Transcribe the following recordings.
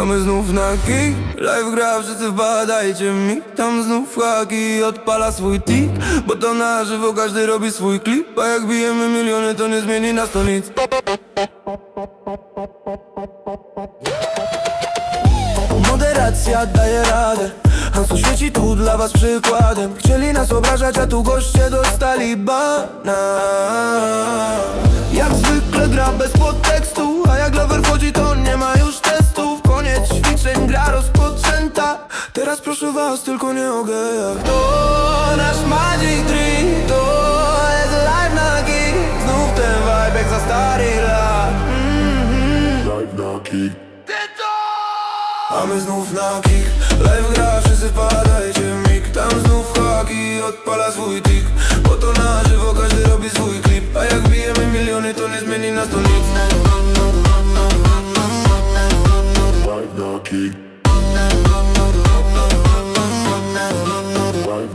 A my znów na kick Live gra, wszyscy wpadajcie mi Tam znów haki odpala swój tik. Bo to na żywo każdy robi swój klip. A jak bijemy miliony to nie zmieni nas to nic. Moderacja daje radę. Hansu świeci tu dla was przykładem. Chcieli nas obrażać, a tu goście dostali bana Was, tylko nie o gejach To nasz magic trick To jest live na gig Znów ten vibe jak za starych lat. A my znów na kick. Live gra, wszyscy wpadajcie w mig. Tam znów haki, odpala swój tik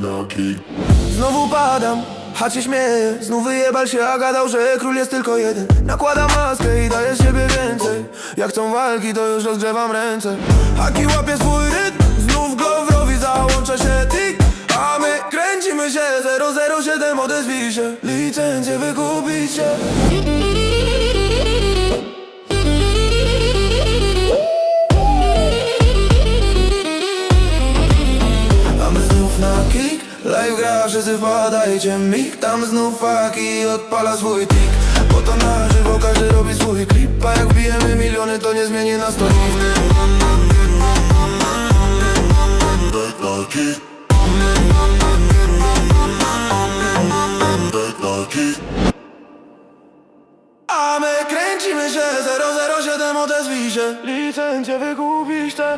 Naki. Znowu padam, a się śmieje Znów wyjebal się, a gadał, że król jest tylko jeden. Nakładam maskę i daję z siebie więcej. Jak chcą walki, to już rozgrzewam ręce. Haki łapie swój rytm, znów go wrowi załącza się tik. A my kręcimy się, 007 odezwij się. Licencję wykupić się Live gra, wszyscy wpadajcie mig Tam znów faki odpala swój tik. Bo to na żywo każdy robi swój klip. A jak wbijemy miliony to nie zmieni nas to. A my kręcimy się 007 odezwij się. Licencję wykupić te